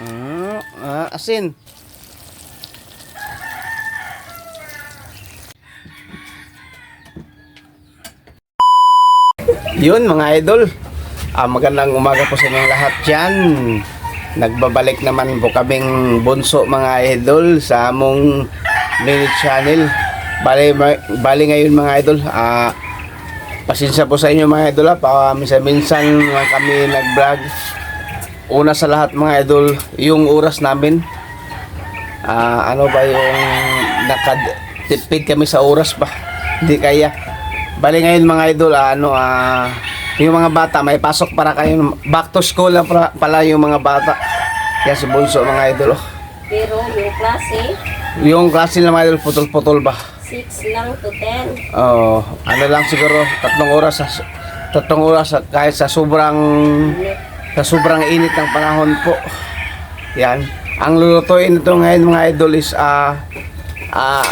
Mm, ah, asin. Yun mga idol. Ah, magandang umaga po sa inyong lahat dyan. Nagbabalik naman po kaming bunso mga idol sa among mini channel. Bali, bali ngayon mga idol, ah, pasensya po sa inyo mga idol ha, pa minsan-minsan lang kami nag-vlog. Una sa lahat mga idol, yung oras namin, ah, ano ba yung nakatipid kami sa oras ba? Hindi kaya. Bali ngayon mga idol, ah, ano, ah, yung mga bata, may pasok para kayo, back to school na pra- pala yung mga bata. Kaya si Bunso mga idol, oh. Pero yung klase, Yung klase ng mga idol, putol-putol ba? 6 lang to 10. Oo, ano lang siguro, tatlong oras tatlong oras kahit sa sobrang sa sobrang init ng panahon po. Yan. Ang lulutuin ito ngayon mga idol is ah ah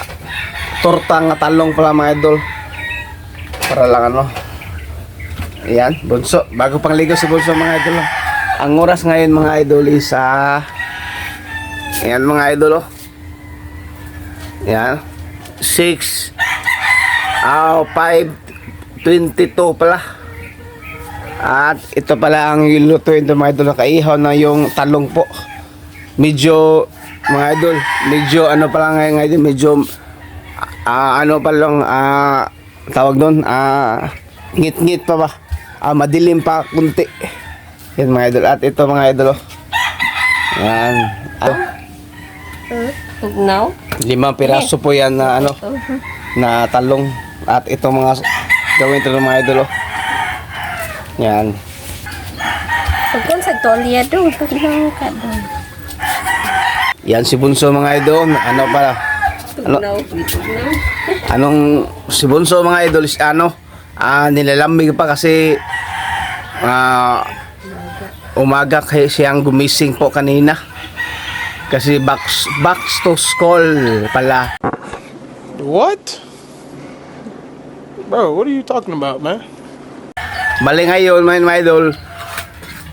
torta nga talong pala mga idol. Para lang ano. Yan, bunso. Bago pang ligo si bunso mga idol. oh. Ang oras ngayon mga idol is ah Ayan mga idol oh. Yan. 6 Ah, 5.22 pala. At ito pala ang ilutuin ng mga idol. Kaihaw na yung talong po. Medyo, mga idol, medyo ano pala ngayon ngayon, medyo, ah, ano pa lang, ah, tawag doon, ah, ngit-ngit pa ba? Ah, madilim pa kunti. Yan mga idol. At ito mga idol, oh. Yan. Ah, Tugnaw. limang piraso po yan na ano, na talong at itong mga gawin ito ng mga idol oh. Yan Pagkon sa tolya doon, tugnaw ka doon. yan si Bunso mga idol ano pala tugnaw. anong si Bunso mga idol is ano ah nilalambig pa kasi ah umaga kay siyang gumising po kanina kasi back, back to school pala What? Bro, what are you talking about, man? Bali ngayon, mga idol,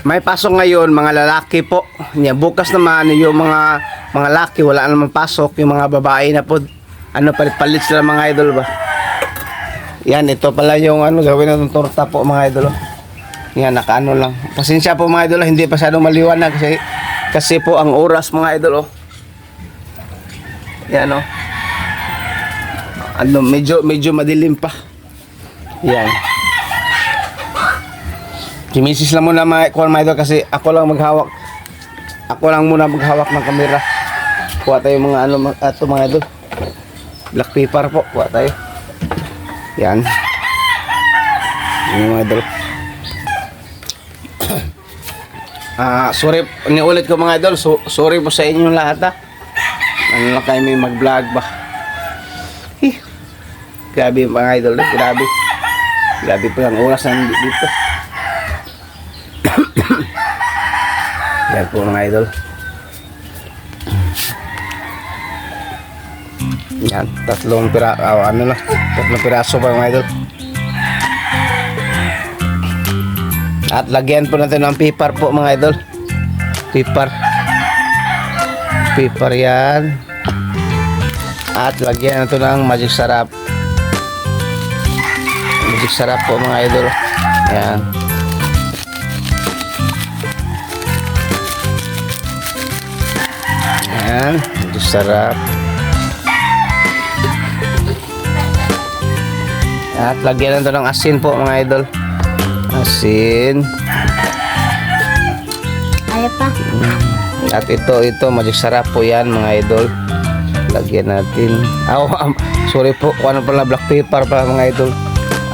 may pasok ngayon mga lalaki po. Nya bukas naman yung mga mga laki wala naman pasok, yung mga babae na po. Ano palit-palit sila mga idol ba? Yan, ito pala yung ano gawin ng torta po mga idol. Yan, nakaano lang. Pasensya po mga idol, hindi pa masyadong maliwanag kasi kasi po ang oras mga idol oh. Yan oh. Ano, medyo medyo madilim pa. Yan. Si Mrs. lang muna mga kuha mga idol kasi ako lang maghawak. Ako lang muna maghawak ng kamera. Kuha tayo mga ano ato mga idol. Black paper po. Kuha tayo. Yan. Yan mga idol. Ah, sorry, niulit ko mga idol. So, sorry po sa inyo lahat ha. Ano lang kayo mag-vlog ba? Eh, grabe mga idol, eh. grabe. Grabe po ang oras na dito. Yan po mga idol. Yan, tatlong pira, ah, ano na, tatlong piraso pa mga idol. At lagyan po natin ng paper po mga idol. Paper. Paper yan. At lagyan natin ng magic sarap. Magic sarap po mga idol. Yan. Yan, medyo sarap. At lagyan na ito ng asin po mga idol. Asin. Ayaw pa. At ito, ito, magic sarap po yan mga idol. Lagyan natin. Ah, oh, um, sorry po, kung ano pala black pepper pala mga idol.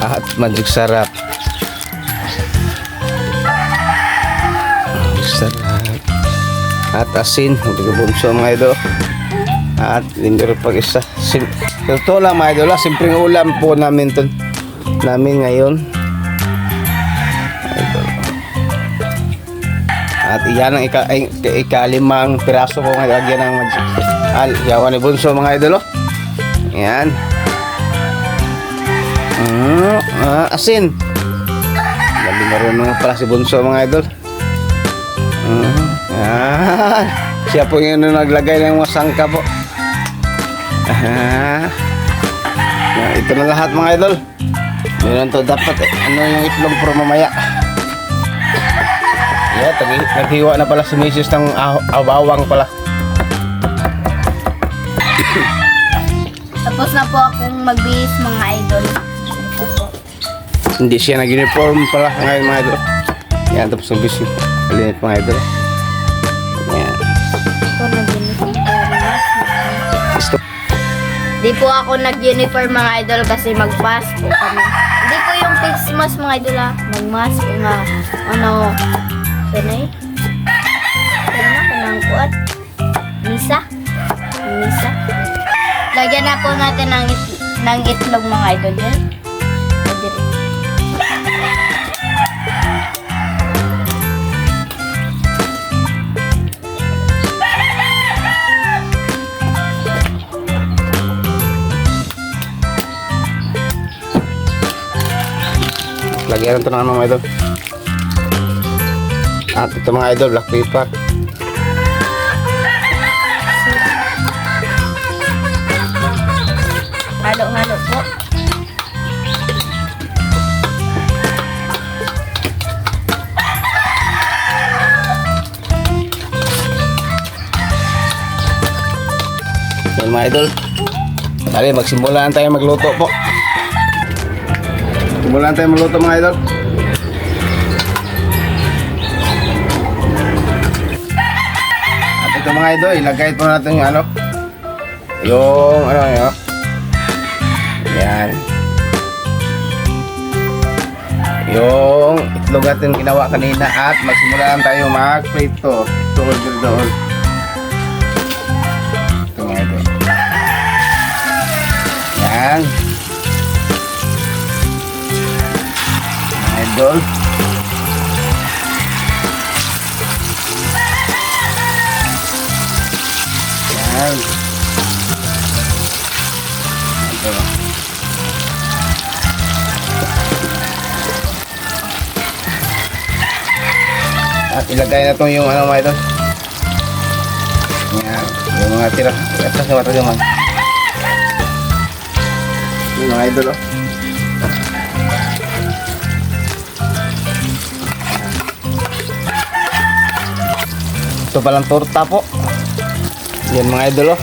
At magic sarap. At asin, bunso mga idol. At hindi rin pag isa. Sim ito lang mga idol, ah, simpleng ulam po namin to. Namin ngayon. At iyan ang ika, ikalimang piraso ko ngayon. Lagyan ng. Al, yawan ni bunso mga idol. Oh. Yan. Mm, ah, asin. Galing marunong pala si bunso mga idol. Mm. Ah, siya po yung naglagay ng mga sangka po. Ah, ah, ito na lahat mga idol. Meron to dapat eh. Ano yung itlog pro mamaya. Yeah, tagi, naghiwa na pala si Mrs. ng abawang pala. Tapos na po akong magbihis mga idol. Hindi siya nag-uniform pala ngayon mga idol. Yan, tapos ang busy. Kalinit mga idol. Di po ako nag-uniform mga idol kasi mag-mask po kami. Hindi po yung face mask mga idol ah. Mag-mask po nga. Ano, sanay? Ano na, kanang kuat? Misa? Misa? Lagyan na po natin ng, it ng itlog mga idol yan. Lagyan ito ano mga idol. At ito mga idol, black paper. Halo-halo po. Yan mga idol. Dali, magsimulaan tayo magluto po. Simulan tayo magluto mga idol. At ito mga idol, ilagay po natin yung ano. Yung ano yun. Yan. Yung itlog natin ginawa kanina at magsimulaan tayo mag-prito. Tuol doon. Ito mga. Yan. Idol. Yan. Ito. At ilagay na to yung ano mga idol. Yan. Yung mga tira. Atas na mata naman. Yung mga idol oh. Ito palang torta po. Yan mga idol oh.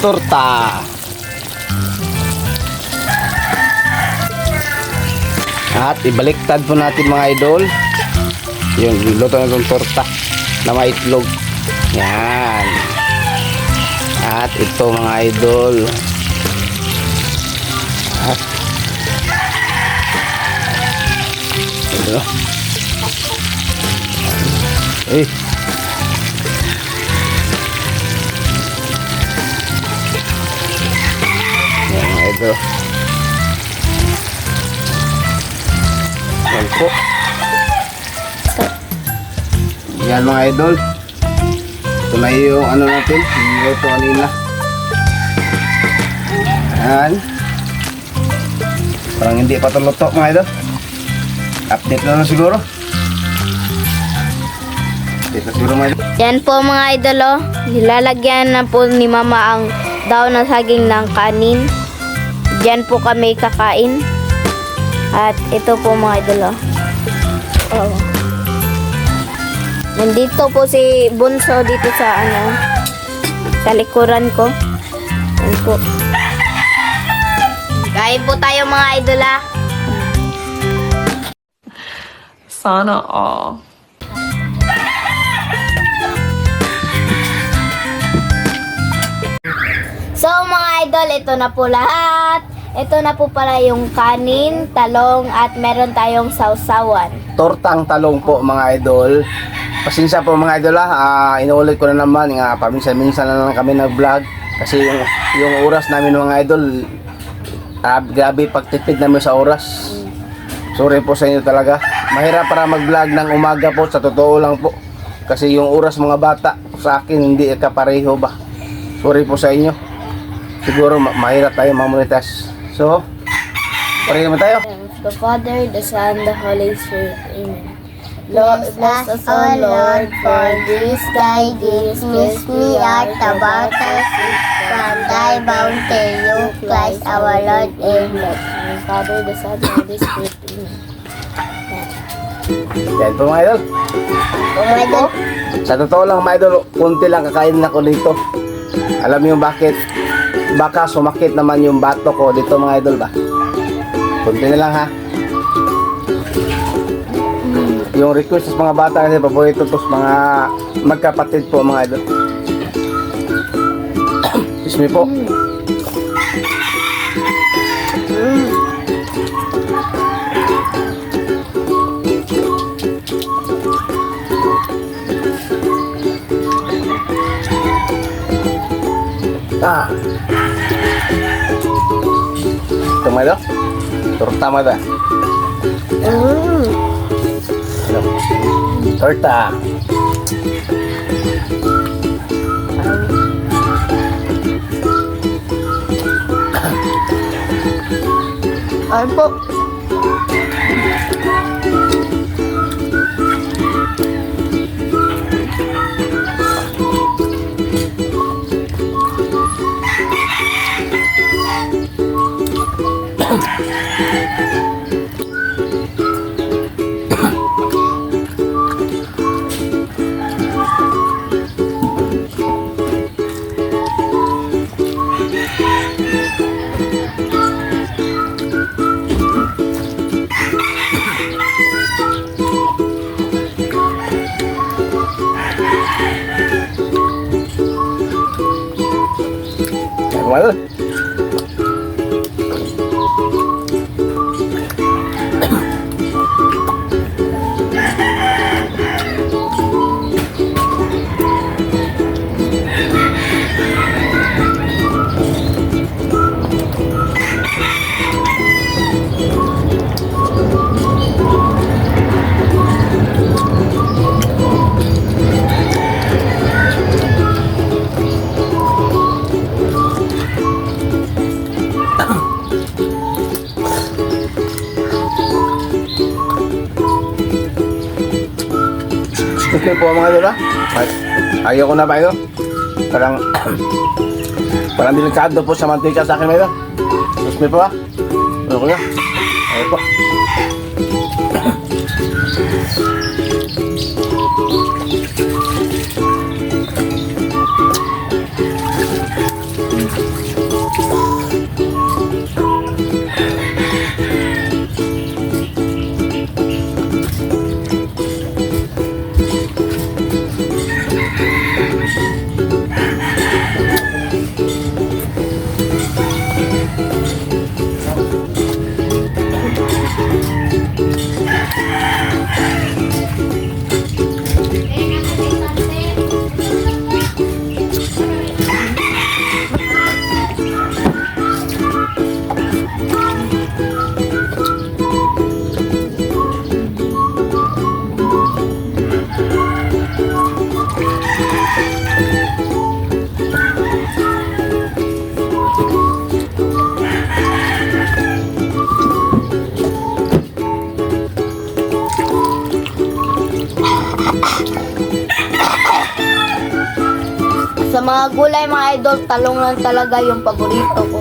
Torta. At ibaliktad po natin mga idol. Yung luto na itong torta na may itlog. Yan. At ito mga idol. At ito. Eh. Yan mga idol. Yan po. Yan mga idol. Ito na yung ano natin. Yung luto kanina. Yan. Parang hindi pa ito luto mga idol. Update na lang siguro. Yan po mga idol oh. Nilalagyan na po ni mama ang daw ng saging ng kanin. Diyan po kami kakain. At ito po mga idol oh. Oh. Nandito po si Bunso dito sa ano sa likuran ko. Yan po. Kain po tayo mga idol ah. Sana all. Idol, ito na po lahat. Ito na po pala yung kanin, talong at meron tayong sausawan. tortang talong po mga idol. Pasensya po mga idol ah, Ah, inuulit ko na naman nga paminsan-minsan na lang kami nag-vlog kasi yung, yung oras namin mga idol ah, grabe pagtipid namin sa oras. Sorry po sa inyo talaga. Mahirap para mag-vlog ng umaga po sa totoo lang po. Kasi yung oras mga bata sa akin hindi kapareho ba. Sorry po sa inyo. Siguro ma- mahirap tayo mamonetize. So, pareho naman tayo. The Father, the Son, the Holy Spirit. Amen. Lord, bless us, O Lord, for this thy gifts, gives me art about us, from thy bounty, you Christ our Lord, Amen. And Father, the Son, the Holy Spirit, Amen. Yan po mga idol. Oh my God. Sa totoo lang mga idol, kunti lang kakain na ko dito. Alam niyo bakit? Baka sumakit naman yung bato ko dito mga idol ba? Kunti na lang ha. Yung request sa mga bata kasi paborito to sa mga magkapatid po mga idol. Excuse me po. Ah. Ito mga idol. Torta mga idol. Mm. Ano? Torta. Ano po? Yan mga ha. Ay, ayaw ko na ba idol? Parang parang delikado po sa mantika sa akin mga idol. Excuse me po ha. Ano ko na? Ayaw po. Gulay, mga idol, talong lang talaga yung paborito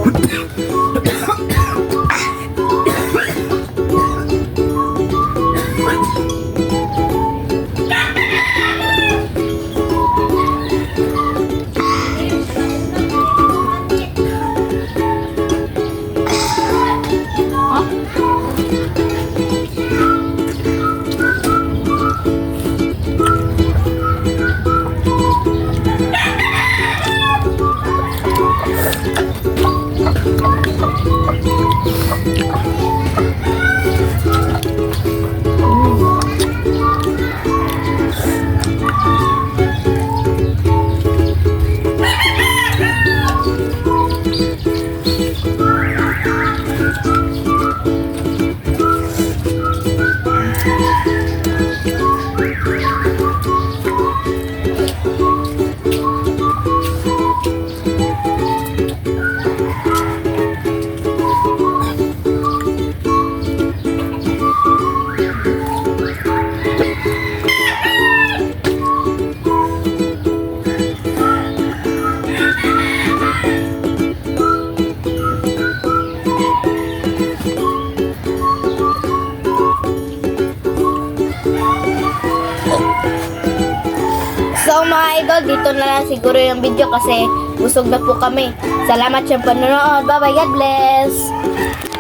dito na lang siguro yung video kasi busog na po kami. Salamat sa panonood. Bye bye, God bless!